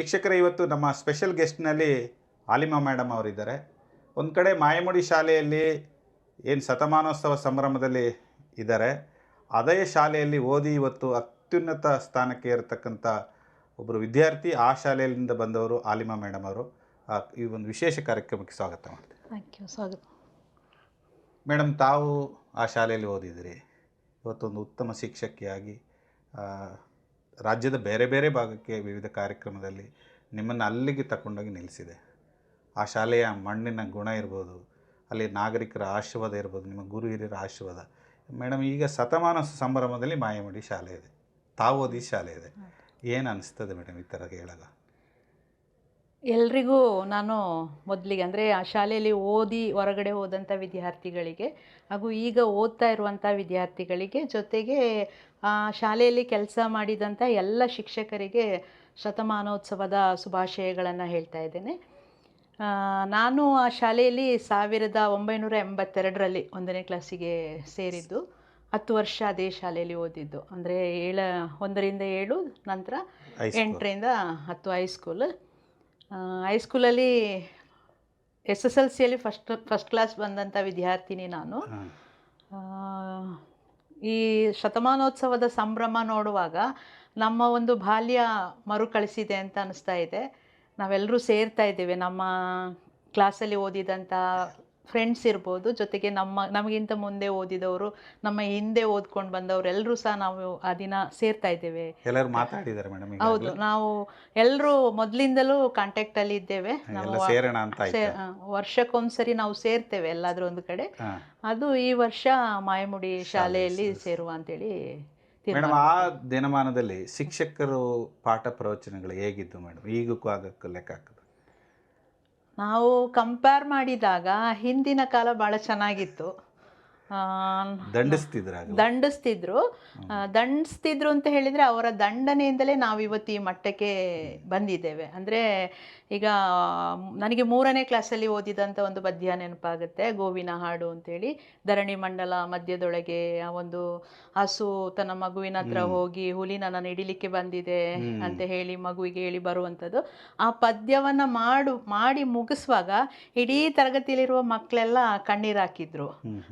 ವೀಕ್ಷಕರೇ ಇವತ್ತು ನಮ್ಮ ಸ್ಪೆಷಲ್ ಗೆಸ್ಟ್ನಲ್ಲಿ ಆಲಿಮಾ ಮೇಡಮ್ ಅವರಿದ್ದಾರೆ. ಒಂದು ಕಡೆ ಮಾಯಮುಡಿ ಶಾಲೆಯಲ್ಲಿ ಏನು ಶತಮಾನೋತ್ಸವ ಸಂಭ್ರಮದಲ್ಲಿ ಇದ್ದಾರೆ. ಅದೇ ಶಾಲೆಯಲ್ಲಿ ಓದಿ ಇವತ್ತು ಅತ್ಯುನ್ನತ ಸ್ಥಾನಕ್ಕೆ ಇರತಕ್ಕಂಥ ಒಬ್ಬರು ವಿದ್ಯಾರ್ಥಿ ಆ ಶಾಲೆಯಿಂದ ಬಂದವರು ಆಲಿಮಾ ಮೇಡಮ್ ಅವರು. ಈ ಒಂದು ವಿಶೇಷ ಕಾರ್ಯಕ್ರಮಕ್ಕೆ ಸ್ವಾಗತ ಮಾಡ್ತೀನಿ. ಥ್ಯಾಂಕ್ ಯು ಸ್ವಾಗತ. ಮೇಡಮ್ ತಾವು ಆ ಶಾಲೆಯಲ್ಲಿ ಓದಿದಿರಿ ಇವತ್ತೊಂದು ಉತ್ತಮ ಶಿಕ್ಷಕಿಯಾಗಿ ರಾಜ್ಯದ ಬೇರೆ ಬೇರೆ ಭಾಗಕ್ಕೆ ವಿವಿಧ ಕಾರ್ಯಕ್ರಮದಲ್ಲಿ ನಿಮ್ಮನ್ನು ಅಲ್ಲಿಗೆ ತಕೊಂಡೋಗಿ ನಿಲ್ಲಿಸಿದೆ. ಆ ಶಾಲೆಯ ಮಣ್ಣಿನ ಗುಣ ಇರ್ಬೋದು, ಅಲ್ಲಿ ನಾಗರಿಕರ ಆಶೀರ್ವಾದ ಇರ್ಬೋದು, ನಿಮ್ಮ ಗುರು ಹಿರಿಯರ ಆಶೀರ್ವಾದ. ಮೇಡಮ್, ಈಗ ಶತಮಾನ ಸಂಭ್ರಮದಲ್ಲಿ ಮಾಯಮಡಿ ಶಾಲೆ ಇದೆ. ತಾವು ಓದಿ ಶಾಲೆ ಇದೆ. ಏನು ಅನಿಸ್ತದೆ ಮೇಡಮ್ ಈ ಥರ ಹೇಳಲ್ಲ ಎಲ್ರಿಗೂ ನಾನು ಮೊದಲಿಗೆ ಅಂದರೆ ಆ ಶಾಲೆಯಲ್ಲಿ ಓದಿ ಹೊರಗಡೆ ಹೋದಂಥ ವಿದ್ಯಾರ್ಥಿಗಳಿಗೆ ಹಾಗೂ ಈಗ ಓದ್ತಾ ಇರುವಂಥ ವಿದ್ಯಾರ್ಥಿಗಳಿಗೆ ಜೊತೆಗೆ ಶಾಲೆಯಲ್ಲಿ ಕೆಲಸ ಮಾಡಿದಂಥ ಎಲ್ಲ ಶಿಕ್ಷಕರಿಗೆ ಶತಮಾನೋತ್ಸವದ ಶುಭಾಶಯಗಳನ್ನು ಹೇಳ್ತಾ ಇದ್ದೇನೆ. ನಾನು ಆ ಶಾಲೆಯಲ್ಲಿ ಸಾವಿರದ ಒಂಬೈನೂರ ಎಂಬತ್ತೆರಡರಲ್ಲಿ ಒಂದನೇ ಕ್ಲಾಸಿಗೆ ಸೇರಿದ್ದು ಹತ್ತು ವರ್ಷ ಅದೇ ಶಾಲೆಯಲ್ಲಿ ಓದಿದ್ದು. ಅಂದರೆ ಏಳ ಒಂದರಿಂದ ಏಳು ನಂತರ. ಎಂಟರಿಂದ ಹತ್ತು ಹೈಸ್ಕೂಲ್ ಹೈಸ್ಕೂಲಲ್ಲಿ ಎಸ್ ಎಸ್ ಎಲ್ ಸಿಯಲ್ಲಿ ಫಸ್ಟ್ ಫಸ್ಟ್ ಕ್ಲಾಸ್ ಬಂದಂಥ ವಿದ್ಯಾರ್ಥಿನಿ ನಾನು. ಆ, ಈ ಶತಮಾನೋತ್ಸವದ ಸಂಭ್ರಮ ನೋಡುವಾಗ ನಮ್ಮ ಒಂದು ಬಾಲ್ಯ ಮರುಕಳಿಸಿದೆ ಅಂತ ಅನಿಸ್ತಾ ಇದೆ. ನಾವೆಲ್ಲರೂ ಸೇರ್ತಾ ಇದ್ದೇವೆ. ನಮ್ಮ ಕ್ಲಾಸಲ್ಲಿ ಓದಿದಂಥ ಫ್ರೆಂಡ್ಸ್ ಇರ್ಬೋದು ಜೊತೆಗೆ ನಮ್ಮ ನಮಗಿಂತ ಮುಂದೆ ಓದಿದವರು ನಮ್ಮ ಹಿಂದೆ ಓದ್ಕೊಂಡು ಬಂದವರು ಎಲ್ಲರೂ ಸಹ ನಾವು ಆ ದಿನ ಸೇರ್ತಾ ಇದ್ದೇವೆ. ಎಲ್ಲರೂ ಮಾತಾಡಿದ್ದಾರೆ ಮೇಡಮ್ ಹೌದು ನಾವು ಎಲ್ಲರೂ ಮೊದಲಿಂದಲೂ ಇದ್ದೇವೆ. ಆಯ್ತು ಸೇ- ಆ, ವರ್ಷಕ್ಕೊಂದ್ಸರಿ ನಾವು ಸೇರ್ತೇವೆ ಎಲ್ಲಾದ್ರೂ ಒಂದು ಕಡೆ. ಅದು ಈ ವರ್ಷ ಮಾಯಮುಡಿ ಶಾಲೆಯಲ್ಲಿ ಸೇರುವ ಅಂತೇಳಿ ಹೇಳಿ ಮೇಡಮ್ ಆ ದಿನಮಾನದಲ್ಲಿ ಶಿಕ್ಷಕರು ಪಾಠ ಪ್ರವಚನಗಳು ಹೇಗಿದ್ದು ಮೇಡಮ್ ಈಗಕ್ಕೂ ಆಗಕ್ಕೂ ಲೆಕ್ಕ ಹಾಕಿದ್ರು ನಾವು ಕಂಪೇರ್ ಮಾಡಿದಾಗ ಹಿಂದಿನ ಕಾಲ ಭಾಳ ಚೆನ್ನಾಗಿತ್ತು. ದಂಡಿಸ್ತಿದ್ರ ದಂಡಿಸ್ತಿದ್ರು. ದಂಡಿಸ್ತಿದ್ರು ಅಂತ ಹೇಳಿದ್ರೆ ಅವರ ದಂಡನೆಯಿಂದಲೇ ನಾವು ಇವತ್ತು ಈ ಮಟ್ಟಕ್ಕೆ ಬಂದಿದ್ದೇವೆ. ಅಂದ್ರೆ ಈಗ ನನಗೆ ಮೂರನೇ ಕ್ಲಾಸಲ್ಲಿ ಓದಿದಂತ ಒಂದು ಪದ್ಯ ನೆನಪಾಗುತ್ತೆ. ಗೋವಿನ ಹಾಡು ಅಂತೇಳಿ. ಧರಣಿ ಮಂಡಲ ಮಧ್ಯದೊಳಗೆ ಆ ಒಂದು ಹಸು ತನ್ನ ಮಗುವಿನ ಹತ್ರ ಹೋಗಿ ಹುಲಿ ನನ್ನ ಹಿಡಿಲಿಕ್ಕೆ ಬಂದಿದೆ ಅಂತ ಹೇಳಿ ಮಗುವಿಗೆ ಹೇಳಿ ಬರುವಂಥದ್ದು. ಆ ಪದ್ಯವನ್ನ ಮಾಡು ಮಾಡಿ ಮುಗಿಸುವಾಗ ಇಡೀ ತರಗತಿಯಲ್ಲಿರುವ ಮಕ್ಕಳೆಲ್ಲ ಕಣ್ಣೀರು ಹಾಕಿದ್ರು.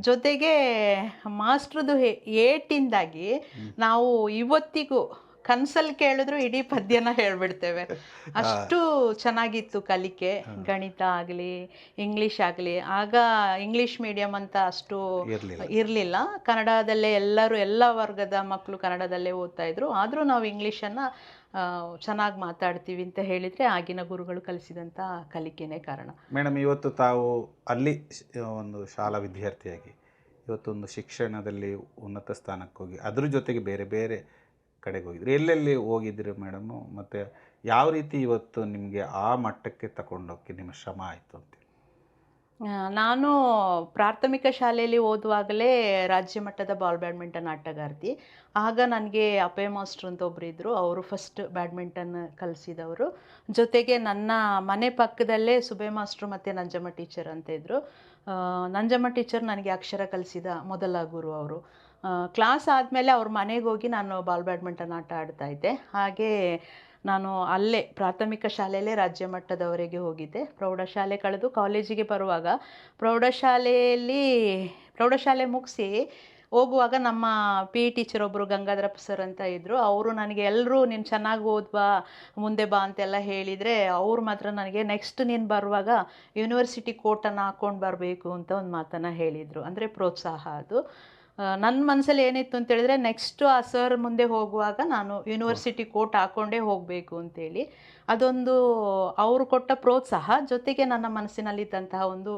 ಜೊತೆಗೆ ಮಾಸ್ಟ್ರದು ಮಾಸ್ಟ್ರದ್ದು ಏಟಿಂದಾಗಿ ನಾವು ಇವತ್ತಿಗೂ ಕನ್ಸಲ್ಲಿ ಕೇಳಿದ್ರು ಇಡೀ ಪದ್ಯನ ಹೇಳ್ಬಿಡ್ತೇವೆ. ಅಷ್ಟು ಚೆನ್ನಾಗಿತ್ತು ಕಲಿಕೆ. ಗಣಿತ ಆಗಲಿ ಇಂಗ್ಲೀಷ್ ಆಗಲಿ. ಆಗ ಇಂಗ್ಲೀಷ್ ಮೀಡಿಯಂ ಅಂತ ಅಷ್ಟು ಇರ್ಲಿಲ್ಲ. ಇರಲಿಲ್ಲ. ಕನ್ನಡದಲ್ಲೇ ಎಲ್ಲರೂ ಎಲ್ಲ ವರ್ಗದ ಮಕ್ಕಳು ಕನ್ನಡದಲ್ಲೇ ಓದ್ತಾ ಇದ್ರು. ಆದರೂ ನಾವು ಇಂಗ್ಲೀಷನ್ನು ಚೆನ್ನಾಗಿ ಮಾತಾಡ್ತೀವಿ ಅಂತ ಹೇಳಿದರೆ ಆಗಿನ ಗುರುಗಳು ಕಲಿಸಿದಂಥ ಕಲಿಕೆನೇ ಕಾರಣ. ಮೇಡಮ್ ಇವತ್ತು ತಾವು ಅಲ್ಲಿ ಒಂದು ಶಾಲಾ ವಿದ್ಯಾರ್ಥಿಯಾಗಿ ಇವತ್ತೊಂದು ಶಿಕ್ಷಣದಲ್ಲಿ ಉನ್ನತ ಸ್ಥಾನಕ್ಕೆ ಹೋಗಿ, ಅದ್ರ ಜೊತೆಗೆ ಬೇರೆ ಬೇರೆ ಕಡೆಗೆ ಹೋಗಿದ್ರಿ. ಎಲ್ಲೆಲ್ಲಿ ಹೋಗಿದ್ರಿ ಮೇಡಮು? ಮತ್ತು ಯಾವ ರೀತಿ ಇವತ್ತು ನಿಮಗೆ ಆ ಮಟ್ಟಕ್ಕೆ ತಗೊಂಡೋಗಿ ನಿಮ್ಮ ಶ್ರಮ ಆಯಿತು ಅಂತ ನಾನು ಪ್ರಾಥಮಿಕ ಶಾಲೆಯಲ್ಲಿ ಓದುವಾಗಲೇ ರಾಜ್ಯ ಮಟ್ಟದ ಬಾಲ್ ಬ್ಯಾಡ್ಮಿಂಟನ್ ಆಟಗಾರ್ತಿ. ಆಗ ನನಗೆ ಅಪೇ ಮಾಸ್ಟ್ರು ಅಂತ ಒಬ್ಬರು ಇದ್ದರು ಅವರು ಫಸ್ಟ್ ಬ್ಯಾಡ್ಮಿಂಟನ್ ಕಲಿಸಿದವರು. ಜೊತೆಗೆ ನನ್ನ ಮನೆ ಪಕ್ಕದಲ್ಲೇ ಸುಬೆ ಮಾಸ್ಟ್ರು ಮತ್ತು ನಂಜಮ್ಮ ಟೀಚರ್ ಅಂತ ಇದ್ದರು ನಂಜಮ್ಮ ಟೀಚರ್ ನನಗೆ ಅಕ್ಷರ ಕಲಿಸಿದ ಮೊದಲ ಗುರು ಅವರು. ಕ್ಲಾಸ್ ಆದಮೇಲೆ ಅವ್ರ ಮನೆಗೆ ಹೋಗಿ ನಾನು ಬಾಲ್ ಬ್ಯಾಡ್ಮಿಂಟನ್ ಆಟ ಆಡ್ತಾ ಇದ್ದೆ. ಹಾಗೆ ನಾನು ಅಲ್ಲೇ ಪ್ರಾಥಮಿಕ ಶಾಲೆಯಲ್ಲೇ ರಾಜ್ಯ ಮಟ್ಟದವರೆಗೆ ಹೋಗಿದ್ದೆ. ಪ್ರೌಢಶಾಲೆ ಕಳೆದು ಕಾಲೇಜಿಗೆ ಬರುವಾಗ ಪ್ರೌಢಶಾಲೆಯಲ್ಲಿ ಪ್ರೌಢಶಾಲೆ ಮುಗಿಸಿ ಹೋಗುವಾಗ ನಮ್ಮ ಪಿ ಇ ಟೀಚರ್ ಒಬ್ಬರು ಗಂಗಾಧರಪ್ಪ ಸರ್ ಅಂತ ಇದ್ದರು ಅವರು ನನಗೆ ಎಲ್ಲರೂ ನೀನು ಚೆನ್ನಾಗಿ ಓದ್ಬಾ ಮುಂದೆ ಬಾ ಅಂತೆಲ್ಲ ಹೇಳಿದರೆ ಅವ್ರು ಮಾತ್ರ ನನಗೆ ನೆಕ್ಸ್ಟ್ ನೀನು ಬರುವಾಗ ಯೂನಿವರ್ಸಿಟಿ ಕೋಟನ್ನು ಹಾಕ್ಕೊಂಡು ಬರಬೇಕು ಅಂತ ಒಂದು ಮಾತನ್ನು ಹೇಳಿದರು. ಅಂದರೆ ಪ್ರೋತ್ಸಾಹ ಅದು. ನನ್ನ ಮನಸ್ಸಲ್ಲಿ ಏನಿತ್ತು ಅಂತೇಳಿದರೆ ನೆಕ್ಸ್ಟು ಆ ಸರ್ ಮುಂದೆ ಹೋಗುವಾಗ ನಾನು ಯೂನಿವರ್ಸಿಟಿ ಕೋಟ್ ಹಾಕ್ಕೊಂಡೇ ಹೋಗಬೇಕು ಅಂತೇಳಿ. ಅದೊಂದು, ಅವರು ಕೊಟ್ಟ ಪ್ರೋತ್ಸಾಹ ಜೊತೆಗೆ ನನ್ನ ಮನಸ್ಸಿನಲ್ಲಿದ್ದಂತಹ ಒಂದು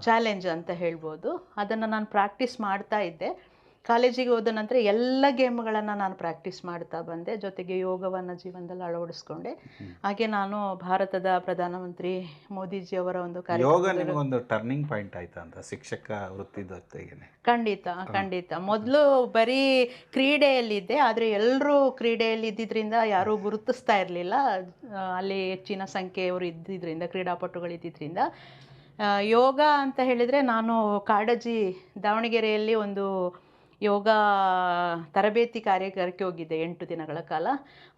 ಚಾಲೆಂಜ್ ಅಂತ ಹೇಳ್ಬೋದು. ಅದನ್ನು ನಾನು ಪ್ರಾಕ್ಟೀಸ್ ಮಾಡ್ತಾ ಇದ್ದೆ. ಕಾಲೇಜಿಗೆ ಹೋದ ನಂತರ ಎಲ್ಲ ಗೇಮ್ಗಳನ್ನು ನಾನು ಪ್ರಾಕ್ಟೀಸ್ ಮಾಡ್ತಾ ಬಂದೆ. ಜೊತೆಗೆ ಯೋಗವನ್ನು ಜೀವನದಲ್ಲಿ ಅಳವಡಿಸ್ಕೊಂಡೆ. ಹಾಗೆ ನಾನು ಭಾರತದ ಪ್ರಧಾನಮಂತ್ರಿ ಮೋದಿಜಿ ಅವರ ಒಂದು ನಿಮಗೊಂದು ಟರ್ನಿಂಗ್ ಪಾಯಿಂಟ್ ಆಯ್ತಾ ಅಂತ? ಶಿಕ್ಷಕ ವೃತ್ತಿ ಖಂಡಿತ ಖಂಡಿತ. ಮೊದಲು ಬರೀ ಕ್ರೀಡೆಯಲ್ಲಿದ್ದೆ ಆದರೆ ಎಲ್ಲರೂ ಕ್ರೀಡೆಯಲ್ಲಿ ಇದ್ದಿದ್ದರಿಂದ ಯಾರೂ ಗುರುತಿಸ್ತಾ ಇರಲಿಲ್ಲ. ಅಲ್ಲಿ ಹೆಚ್ಚಿನ ಸಂಖ್ಯೆಯವರು ಇದ್ದಿದ್ದರಿಂದ ಕ್ರೀಡಾಪಟುಗಳು ಇದ್ದಿದ್ದರಿಂದ ಆ, ಯೋಗ ಅಂತ ಹೇಳಿದರೆ ನಾನು ಕಾಡಜಿ ದಾವಣಗೆರೆಯಲ್ಲಿ ಒಂದು ಯೋಗ ತರಬೇತಿ ಕಾರ್ಯಾಗಾರಕ್ಕೆ ಹೋಗಿದ್ದೆ ಎಂಟು ದಿನಗಳ ಕಾಲ.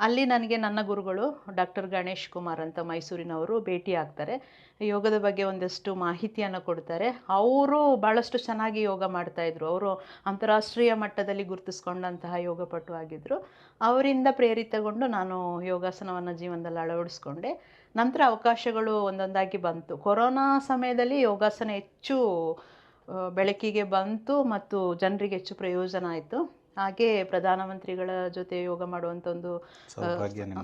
ಅಲ್ಲಿ ನನಗೆ ನನ್ನ ಗುರುಗಳು ಡಾಕ್ಟರ್ ಗಣೇಶ್ ಕುಮಾರ್ ಅಂತ ಮೈಸೂರಿನವರು ಭೇಟಿ ಆಗ್ತಾರೆ. ಯೋಗದ ಬಗ್ಗೆ ಒಂದಷ್ಟು ಮಾಹಿತಿಯನ್ನು ಕೊಡ್ತಾರೆ. ಅವರು ಭಾಳಷ್ಟು ಚೆನ್ನಾಗಿ ಯೋಗ ಮಾಡ್ತಾಯಿದ್ರು ಅವರು ಅಂತಾರಾಷ್ಟ್ರೀಯ ಮಟ್ಟದಲ್ಲಿ ಗುರುತಿಸ್ಕೊಂಡಂತಹ ಯೋಗಪಟು ಆಗಿದ್ದರು ಅವರಿಂದ ಪ್ರೇರಿತಗೊಂಡು ನಾನು ಯೋಗಾಸನವನ್ನು ಜೀವನದಲ್ಲಿ ಅಳವಡಿಸ್ಕೊಂಡೆ. ನಂತರ ಅವಕಾಶಗಳು ಒಂದೊಂದಾಗಿ ಬಂತು. ಕೊರೋನಾ ಸಮಯದಲ್ಲಿ ಯೋಗಾಸನ ಹೆಚ್ಚು ಬೆಳಕಿಗೆ ಬಂತು ಮತ್ತು ಜನರಿಗೆ ಹೆಚ್ಚು ಪ್ರಯೋಜನ ಆಯಿತು. ಹಾಗೆ ಪ್ರಧಾನಮಂತ್ರಿಗಳ ಜೊತೆ ಯೋಗ ಮಾಡುವಂಥ ಒಂದು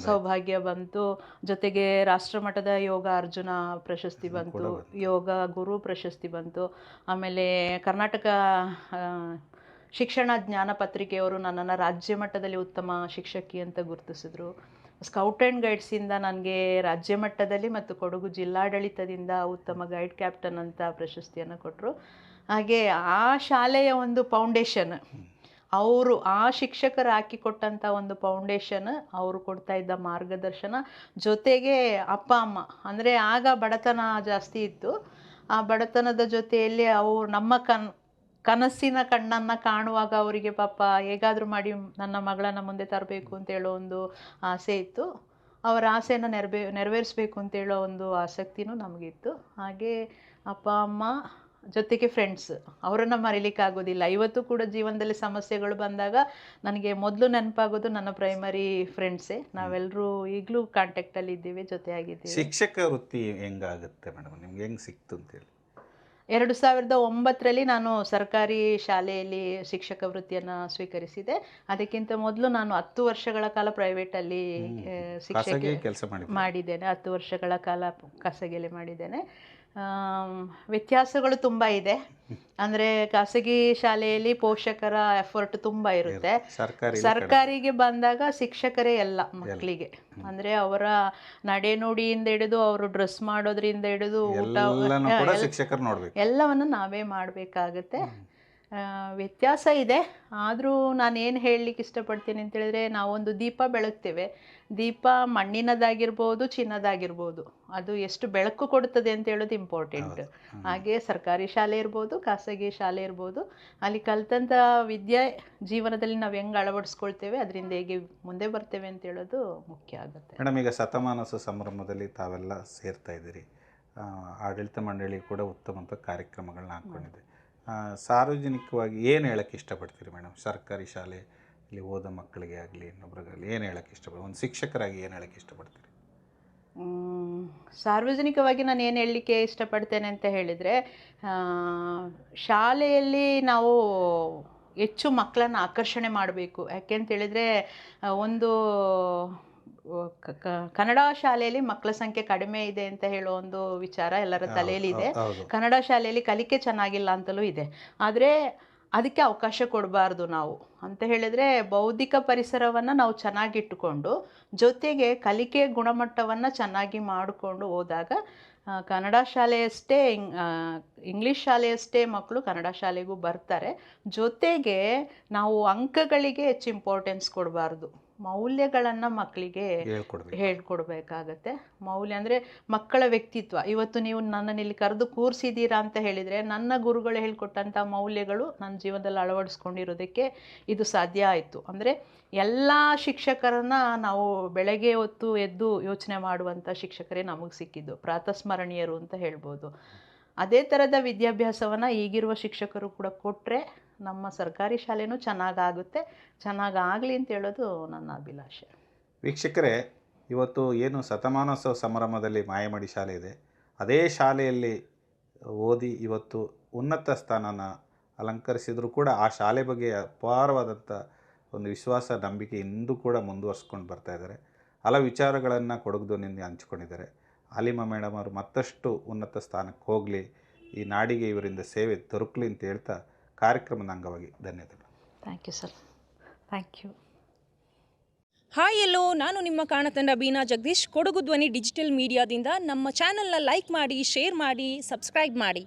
ಸೌಭಾಗ್ಯ ಬಂತು. ಜೊತೆಗೆ ರಾಷ್ಟ್ರಮಟ್ಟದ ಯೋಗ ಅರ್ಜುನ ಪ್ರಶಸ್ತಿ ಬಂತು. ಯೋಗ ಗುರು ಪ್ರಶಸ್ತಿ ಬಂತು. ಆಮೇಲೆ ಕರ್ನಾಟಕ ಶಿಕ್ಷಣ ಜ್ಞಾನ ಪತ್ರಿಕೆಯವರು ನನ್ನನ್ನು ರಾಜ್ಯ ಮಟ್ಟದಲ್ಲಿ ಉತ್ತಮ ಶಿಕ್ಷಕಿ ಅಂತ ಗುರುತಿಸಿದ್ರು. ಸ್ಕೌಟ್ ಆ್ಯಂಡ್ ಗೈಡ್ಸಿಂದ ನನಗೆ ರಾಜ್ಯ ಮಟ್ಟದಲ್ಲಿ ಮತ್ತು ಕೊಡಗು ಜಿಲ್ಲಾಡಳಿತದಿಂದ ಉತ್ತಮ ಗೈಡ್ ಕ್ಯಾಪ್ಟನ್ ಅಂತ ಪ್ರಶಸ್ತಿಯನ್ನು ಕೊಟ್ಟರು. ಹಾಗೆ ಆ ಶಾಲೆಯ ಒಂದು ಫೌಂಡೇಶನ್, ಅವರು ಆ ಶಿಕ್ಷಕರು ಹಾಕಿಕೊಟ್ಟಂಥ ಒಂದು ಫೌಂಡೇಶನ್ ಅವರು ಕೊಡ್ತಾ ಇದ್ದ ಮಾರ್ಗದರ್ಶನ. ಜೊತೆಗೆ ಅಪ್ಪ, ಅಮ್ಮ, ಅಂದರೆ ಆಗ ಬಡತನ ಜಾಸ್ತಿ ಇತ್ತು. ಆ ಬಡತನದ ಜೊತೆಯಲ್ಲಿ ಅವರು ನಮ್ಮ ಕನ್ ಕನಸಿನ ಕಣ್ಣನ್ನು ಕಾಣುವಾಗ ಅವರಿಗೆ ಪಾಪ, ಹೇಗಾದರೂ ಮಾಡಿ ನನ್ನ ಮಗಳನ್ನು ಮುಂದೆ ತರಬೇಕು ಅಂತ ಹೇಳೋ ಒಂದು ಆಸೆ ಇತ್ತು. ಅವರ ಆಸೆಯನ್ನು ನೆರವೇ, ನೆರವೇರಿಸ್ಬೇಕು ಅಂತ ಹೇಳೋ ಒಂದು ಆಸಕ್ತಿನೂ ನಮಗಿತ್ತು. ಹಾಗೆ ಅಪ್ಪ, ಅಮ್ಮ ಜೊತೆಗೆ ಫ್ರೆಂಡ್ಸ್ ಅವರನ್ನು ಮರೀಲಿಕ್ಕಾಗೋದಿಲ್ಲ ಇವತ್ತು ಕೂಡ ಜೀವನದಲ್ಲಿ ಸಮಸ್ಯೆಗಳು ಬಂದಾಗ ನನಗೆ ಮೊದಲು ನೆನಪಾಗೋದು ನನ್ನ ಪ್ರೈಮರಿ ಫ್ರೆಂಡ್ಸೇ ನಾವೆಲ್ಲರೂ ಈಗಲೂ ಕಾಂಟ್ಯಾಕ್ಟಲ್ಲಿ ಇದ್ದೀವಿ, ಜೊತೆಯಾಗಿದ್ದೀವಿ. ಶಿಕ್ಷಕ ವೃತ್ತಿ ಹೆಂಗಾಗುತ್ತೆ ಮೇಡಮ್ ನಿಮ್ಗೆ ಹೆಂಗೆ ಸಿಕ್ತು ಅಂತೇಳಿ ಎರಡು ಸಾವಿರದ ಒಂಬತ್ತರಲ್ಲಿ ನಾನು ಸರ್ಕಾರಿ ಶಾಲೆಯಲ್ಲಿ ಶಿಕ್ಷಕ ವೃತ್ತಿಯನ್ನು ಸ್ವೀಕರಿಸಿದೆ. ಅದಕ್ಕಿಂತ ಮೊದಲು ನಾನು ಹತ್ತು ವರ್ಷಗಳ ಕಾಲ ಪ್ರೈವೇಟಲ್ಲಿ. ಶಿಕ್ಷಕ ಕೆಲಸ ಮಾಡಿದ್ದೇನೆ. ಹತ್ತು ವರ್ಷಗಳ ಕಾಲ ಖಾಸಗಿಯಲ್ಲಿ ಮಾಡಿದ್ದೇನೆ. ವ್ಯತ್ಯಾಸಗಳು ತುಂಬ ಇದೆ. ಅಂದ್ರೆ ಖಾಸಗಿ ಶಾಲೆಯಲ್ಲಿ ಪೋಷಕರ ಎಫರ್ಟ್ ತುಂಬ ಇರುತ್ತೆ. ಸರ್ಕಾರಿ ಸರ್ಕಾರಿಗೆ ಬಂದಾಗ ಶಿಕ್ಷಕರೇ ಎಲ್ಲ ಮಕ್ಕಳಿಗೆ. ಅಂದ್ರೆ ಅವರ ನಡೆನುಡಿಯಿಂದ ಹಿಡಿದು ಅವರು ಡ್ರೆಸ್ ಮಾಡೋದ್ರಿಂದ ಹಿಡಿದು ಊಟ ಎಲ್ಲವನ್ನು ನಾವೇ ಮಾಡಬೇಕಾಗತ್ತೆ. ವ್ಯತ್ಯಾಸ ಇದೆ. ಆದರೂ ನಾನು ಏನು ಹೇಳಲಿಕ್ಕೆ ಇಷ್ಟಪಡ್ತೀನಿ ಅಂತ ಹೇಳಿದ್ರೆ ನಾವೊಂದು ದೀಪ ಬೆಳಗ್ತೇವೆ. ದೀಪ ಮಣ್ಣಿನದಾಗಿರ್ಬೋದು ಚಿನ್ನದಾಗಿರ್ಬೋದು. ಅದು ಎಷ್ಟು ಬೆಳಕು ಕೊಡುತ್ತದೆ ಅಂತ ಹೇಳೋದು ಇಂಪಾರ್ಟೆಂಟ್ ಹಾಗೆ ಸರ್ಕಾರಿ ಶಾಲೆ ಇರ್ಬೋದು ಖಾಸಗಿ ಶಾಲೆ ಇರ್ಬೋದು. ಅಲ್ಲಿ ಕಲ್ತಂಥ ವಿದ್ಯೆ ಜೀವನದಲ್ಲಿ ನಾವು ಹೆಂಗೆ ಅಳವಡಿಸ್ಕೊಳ್ತೇವೆ ಅದರಿಂದ ಹೇಗೆ ಮುಂದೆ ಬರ್ತೇವೆ ಅಂತ ಹೇಳೋದು ಮುಖ್ಯ ಆಗುತ್ತೆ. ಮೇಡಮ್ ಈಗ ಶತಮಾನಸ ಸಂಭ್ರಮದಲ್ಲಿ ತಾವೆಲ್ಲ ಸೇರ್ತಾ ಇದ್ದೀರಿ. ಆಡಳಿತ ಮಂಡಳಿ ಕೂಡ ಉತ್ತಮಂತ ಕಾರ್ಯಕ್ರಮಗಳನ್ನ ಹಾಕ್ಕೊಂಡಿದೆ. ಸಾರ್ವಜನಿಕವಾಗಿ ಏನು ಹೇಳಕ್ಕೆ ಇಷ್ಟಪಡ್ತೀರಿ ಮೇಡಮ್? ಸರ್ಕಾರಿ ಶಾಲೆ, ಇಲ್ಲಿ ಓದೋ ಮಕ್ಕಳಿಗೆ ಆಗಲಿ, ಇನ್ನೊಬ್ರಿಗಾಗಲಿ ಏನು ಹೇಳಕ್ಕೆ ಇಷ್ಟಪಡ್ತೀವಿ ಒಂದು ಶಿಕ್ಷಕರಾಗಿ ಏನು ಹೇಳಕ್ಕೆ ಇಷ್ಟಪಡ್ತೀರಿ? ಸಾರ್ವಜನಿಕವಾಗಿ ನಾನು ಏನು ಹೇಳಲಿಕ್ಕೆ ಇಷ್ಟಪಡ್ತೇನೆ ಅಂತ ಹೇಳಿದರೆ ಶಾಲೆಯಲ್ಲಿ ನಾವು ಹೆಚ್ಚು ಮಕ್ಕಳನ್ನು ಆಕರ್ಷಣೆ ಮಾಡಬೇಕು. ಯಾಕೆ ಅಂತ ಒಂದು ಕನ್ನಡ ಶಾಲೆಯಲ್ಲಿ ಮಕ್ಕಳ ಸಂಖ್ಯೆ ಕಡಿಮೆ ಇದೆ ಅಂತ ಹೇಳೋ ಒಂದು ವಿಚಾರ ಎಲ್ಲರ ತಲೆಯಲ್ಲಿ ಇದೆ. ಕನ್ನಡ ಶಾಲೆಯಲ್ಲಿ ಕಲಿಕೆ ಚೆನ್ನಾಗಿಲ್ಲ ಅಂತಲೂ ಇದೆ. ಆದರೆ ಅದಕ್ಕೆ ಅವಕಾಶ ಕೊಡಬಾರ್ದು ನಾವು ಅಂತ ಹೇಳಿದ್ರೆ ಬೌದ್ಧಿಕ ಪರಿಸರವನ್ನು ನಾವು ಚೆನ್ನಾಗಿಟ್ಟುಕೊಂಡು ಜೊತೆಗೆ ಕಲಿಕೆ ಗುಣಮಟ್ಟವನ್ನು ಚೆನ್ನಾಗಿ ಮಾಡಿಕೊಂಡು ಹೋದಾಗ ಕನ್ನಡ ಶಾಲೆಯಷ್ಟೇ ಇಂಗ್ಲೀಷ್ ಶಾಲೆಯಷ್ಟೇ ಮಕ್ಕಳು ಕನ್ನಡ ಶಾಲೆಗೂ ಬರ್ತಾರೆ. ಜೊತೆಗೆ ನಾವು ಅಂಕಗಳಿಗೆ ಹೆಚ್ಚು ಇಂಪಾರ್ಟೆನ್ಸ್ ಕೊಡಬಾರ್ದು. ಮೌಲ್ಯಗಳನ್ನು ಮಕ್ಕಳಿಗೆ ಹೇಳ್ಕೊಡ್ಬೇಕು. ಹೇಳ್ಕೊಡ್ಬೇಕಾಗತ್ತೆ. ಮೌಲ್ಯ ಅಂದರೆ ಮಕ್ಕಳ ವ್ಯಕ್ತಿತ್ವ. ಇವತ್ತು ನೀವು ನನ್ನನ್ನು ಇಲ್ಲಿ ಕರೆದು ಕೂರಿಸಿದ್ದೀರಾ ಅಂತ ಹೇಳಿದರೆ ನನ್ನ ಗುರುಗಳು ಹೇಳ್ಕೊಟ್ಟಂಥ ಮೌಲ್ಯಗಳು ನನ್ನ ಜೀವನದಲ್ಲಿ ಅಳವಡಿಸ್ಕೊಂಡಿರೋದಕ್ಕೆ ಇದು ಸಾಧ್ಯ ಆಯಿತು. ಅಂದರೆ ಎಲ್ಲ ಶಿಕ್ಷಕರನ್ನ ನಾವು ಬೆಳಗ್ಗೆ ಹೊತ್ತು ಎದ್ದು ಯೋಚನೆ ಮಾಡುವಂಥ ಶಿಕ್ಷಕರೇ ನಮಗೆ ಸಿಕ್ಕಿದ್ದು. ಪ್ರಾತಸ್ಮರಣೀಯರು ಅಂತ ಹೇಳ್ಬೋದು. ಅದೇ ಥರದ ವಿದ್ಯಾಭ್ಯಾಸವನ್ನು ಈಗಿರುವ ಶಿಕ್ಷಕರು ಕೂಡ ಕೊಟ್ಟರೆ ನಮ್ಮ ಸರ್ಕಾರಿ ಶಾಲೆನೂ ಚೆನ್ನಾಗಾಗುತ್ತೆ, ಚೆನ್ನಾಗಾಗಲಿ ಅಂತ ಹೇಳೋದು ನನ್ನ ಅಭಿಲಾಷೆ. ವೀಕ್ಷಕರೇ, ಇವತ್ತು ಏನು ಶತಮಾನೋತ್ಸವ ಸಮಾರಂಭದಲ್ಲಿ ಮಾಯಮಡಿ ಶಾಲೆ ಇದೆ. ಅದೇ ಶಾಲೆಯಲ್ಲಿ ಓದಿ ಇವತ್ತು ಉನ್ನತ ಸ್ಥಾನನ ಅಲಂಕರಿಸಿದರೂ ಕೂಡ ಆ ಶಾಲೆ ಬಗ್ಗೆ ಅಪಾರವಾದಂಥ ಒಂದು ವಿಶ್ವಾಸ, ನಂಬಿಕೆ ಇಂದೂ ಕೂಡ ಮುಂದುವರ್ಸ್ಕೊಂಡು ಬರ್ತಾ ಇದ್ದಾರೆ. ಹಲವು ವಿಚಾರಗಳನ್ನು ಕೊಡಗುದೊಂದಿಗೆ ಹಂಚ್ಕೊಂಡಿದ್ದಾರೆ. ಆಲಿಮಾ ಮೇಡಮ್ ಅವರು ಮತ್ತಷ್ಟು ಉನ್ನತ ಸ್ಥಾನಕ್ಕೆ ಹೋಗಲಿ ಈ ನಾಡಿಗೆ ಇವರಿಂದ ಸೇವೆ ದೊರಕಲಿ ಅಂತ ಹೇಳ್ತಾ ಕಾರ್ಯಕ್ರಮದ ಅಂಗವಾಗಿ ಧನ್ಯವಾದಗಳು. Thank you sir thank you hi ಎಲ್ಲೋ ನಾನು ನಿಮ್ಮ ಕಾಣತಂಡ ಬೀನಾ ಜಗದೀಶ್. ಕೊಡಗು ಧ್ವನಿ ಡಿಜಿಟಲ್ ಮೀಡಿಯಾದಿಂದ ನಮ್ಮ ಚಾನಲ್ನ ಲೈಕ್ ಮಾಡಿ ಶೇರ್ ಮಾಡಿ ಸಬ್ಸ್ಕ್ರೈಬ್ ಮಾಡಿ.